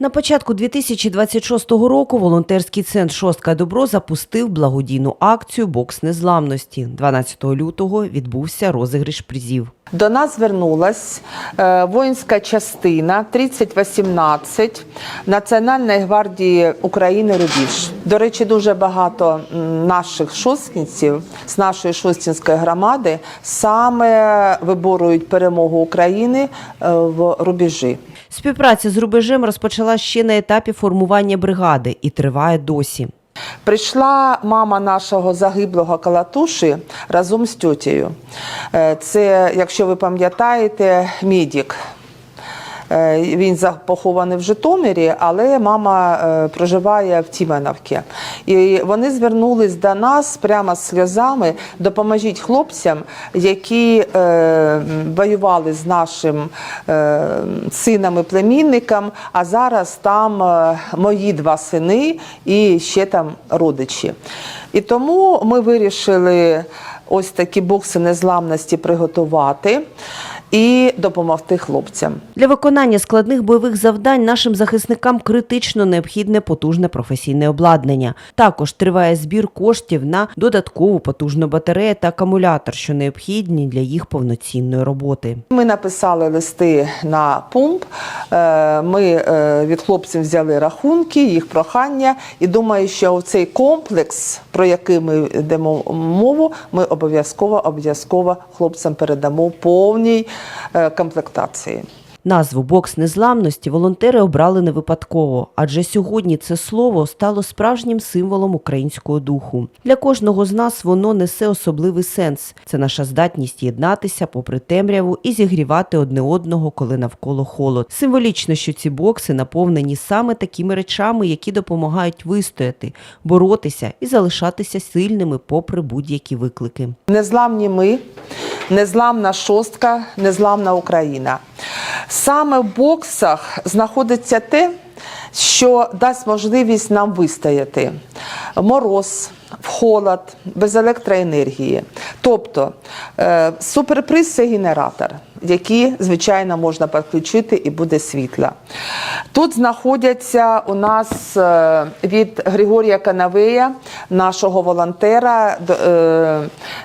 На початку 2026 року волонтерський центр Шостка Добро запустив благодійну акцію Бокс незламності. 12 лютого відбувся розіграш призів. До нас звернулась е, воїнська частина 3018 Національної гвардії України Рубіж. До речі, дуже багато наших шосткінців з нашої шостінської громади саме виборують перемогу України е, в рубежі. Співпраця з рубежем розпочала ще на етапі формування бригади і триває досі. Прийшла мама нашого загиблого Калатуші разом з тьотєю. Е, Це, якщо ви пам'ятаєте, медик. Е, Він похований в Житомирі, але мама е, проживає в Тіменовці. І вони звернулись до нас прямо з сльозами. Допоможіть хлопцям, які е, воювали з нашим сином і племінником, а зараз там мої два сини і ще там родичі. І тому ми вирішили ось такі бокси незламності приготувати і допомогти хлопцям. Для виконання складних бойових завдань нашим захисникам критично необхідне потужне професійне обладнання. Також триває збір коштів на додаткову потужну батарею та акумулятор, що необхідні для їх повноцінної роботи. Ми написали листи на пумп. е, Ми е, від хлопців взяли рахунки, їх прохання, і думаю, що цей комплекс, про який ми йдемо мову, ми обов'язково обов'язково хлопцям передамо повній е, комплектації. Назву Бокс незламності волонтери обрали не випадково, адже сьогодні це слово стало справжнім символом українського духу. Для кожного з нас воно несе особливий сенс. Це наша здатність єднатися попри темряву і зігрівати одне одного, коли навколо холод. Символічно, що ці бокси наповнені саме такими речами, які допомагають вистояти, боротися і залишатися сильними попри будь-які виклики. Незламні ми, незламна шостка, незламна Україна. Саме в боксах знаходиться те, що дасть можливість нам вистояти. Мороз, холод, без електроенергії. Тобто е, суперприз це генератор, який, звичайно, можна підключити і буде світло. Тут знаходяться у нас е, від Григорія Канавея, нашого волонтера, е,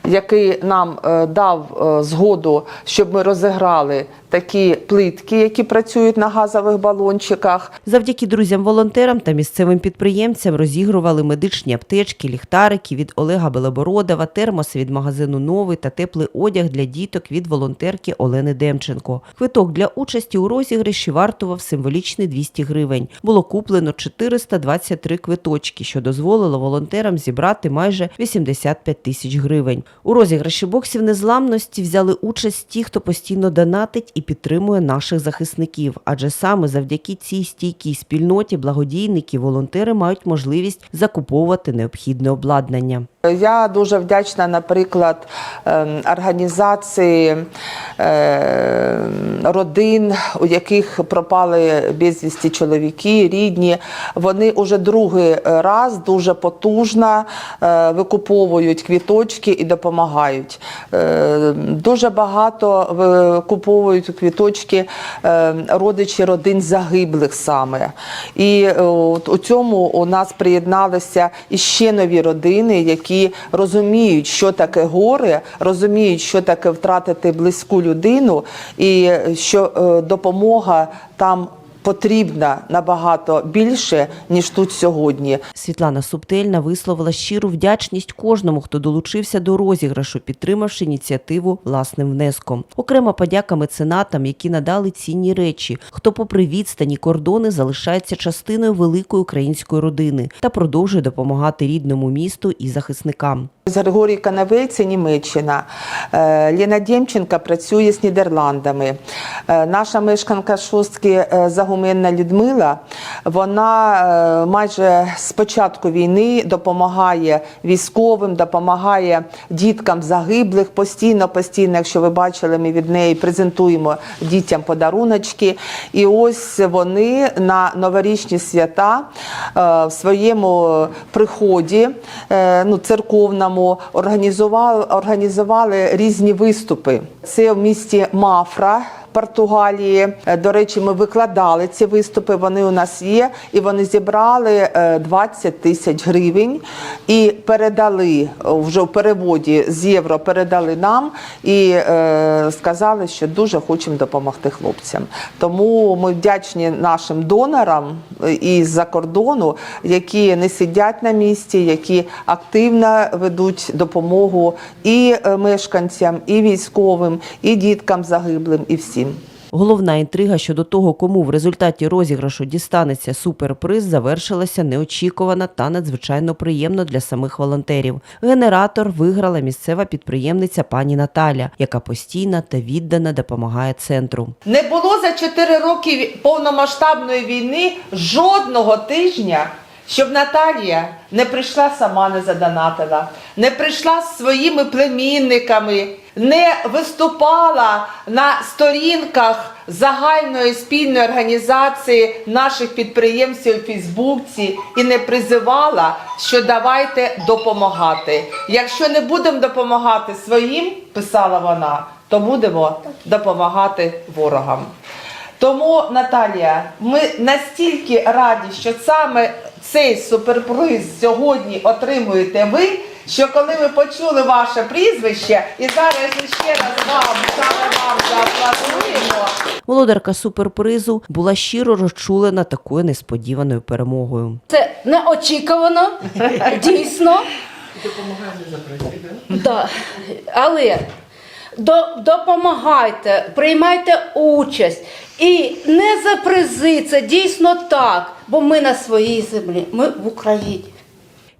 який нам е, дав згоду, щоб ми розіграли такі плитки, які працюють на газових балончиках. Завдяки друзям-волонтерам та місцевим підприємцям розігрували медичні аптечки, ліхтарики від Олега Белобородова, термоси від магазину Новий та теплий одяг для діток від волонтерки Олени Демченко. Квиток для участі у розіграші вартував символічний 200 гривень. Було куплено 423 квиточки, що дозволило волонтерам зібрати майже 85 тисяч гривень. У розіграші боксів незламності взяли участь ті, хто постійно донатить і підтримує наших захисників. Адже саме завдяки цій стійкій спільноті благодійники, волонтери мають можливість закуповувати необхідне обладнання. Я дуже вдячна, наприклад, ем, організації е, родин, у яких пропали безвісті чоловіки, рідні. Вони уже другий раз дуже потужно е, викуповують квіточки і допомагають. Е, Дуже багато викуповують квіточки е, родичі родин загиблих саме. І у цьому у нас приєдналися іще нові родини, які розуміють, що таке горе, розуміють, що таке втратити близьку людину, і що е, допомога там потрібна набагато більше, ніж тут сьогодні. Світлана Субтельна висловила щиру вдячність кожному, хто долучився до розіграшу, підтримавши ініціативу власним внеском. Окрема подяка меценатам, які надали цінні речі, хто, попри відстані кордони, залишається частиною великої української родини та продовжує допомагати рідному місту і захисникам. З Григорій Канавей Німеччина. Е, Ліна Дємченка працює з Нідерландами. Е, Наша мешканка шостки е, Загуменна Людмила. Вона майже з початку війни допомагає військовим, допомагає діткам загиблих постійно, постійно. Якщо ви бачили, ми від неї презентуємо дітям подаруночки. І ось вони на новорічні свята в своєму приході, ну, церковному, організували, організували різні виступи. Це в місті Мафра Португалії. Е, До речі, ми викладали ці виступи. Вони у нас є, і вони зібрали е, 20 тисяч гривень і передали е, вже в переводі з євро. Передали нам і е, сказали, що дуже хочемо допомогти хлопцям. Тому ми вдячні нашим донорам е, із-за кордону, які не сидять на місці, які активно ведуть допомогу і е, мешканцям, і військовим, і діткам загиблим, і всім. Головна інтрига щодо того, кому в результаті розіграшу дістанеться суперприз, завершилася неочікувано та надзвичайно приємно для самих волонтерів. Генератор виграла місцева підприємниця пані Наталя, яка постійно та віддано допомагає центру. Не було за 4 роки повномасштабної війни жодного тижня, щоб Наталія не прийшла сама, не задонатила, не прийшла з своїми племінниками, не виступала на сторінках загальної спільної організації наших підприємців у Фейсбуці і не призивала, що давайте допомагати. Якщо не будемо допомагати своїм, писала вона, то будемо допомагати ворогам. Тому, Наталія, ми настільки раді, що саме цей суперприз сьогодні отримуєте ви, що коли ми почули ваше прізвище, і зараз ще раз вам саме вам зааплодуємо. Володарка суперпризу була щиро розчулена такою несподіваною перемогою. Це неочікувано, дійсно. Да. Але до, допомагайте, приймайте участь. І не за призи, це дійсно так, бо ми на своїй землі, ми в Україні.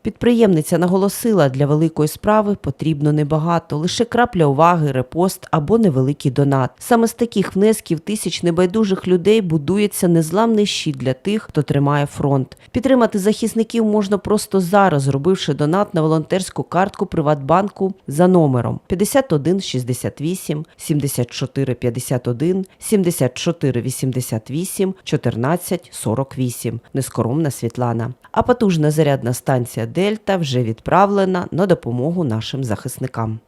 Підприємниця наголосила, для великої справи потрібно небагато, лише крапля уваги, репост або невеликий донат. Саме з таких внесків тисяч небайдужих людей будується незламний щит для тих, хто тримає фронт. Підтримати захисників можна просто зараз, зробивши донат на волонтерську картку Приватбанку за номером 51 68 74 51 74 88 14 48. Нескоромна Світлана. А потужна зарядна станція Дельта вже відправлена на допомогу нашим захисникам.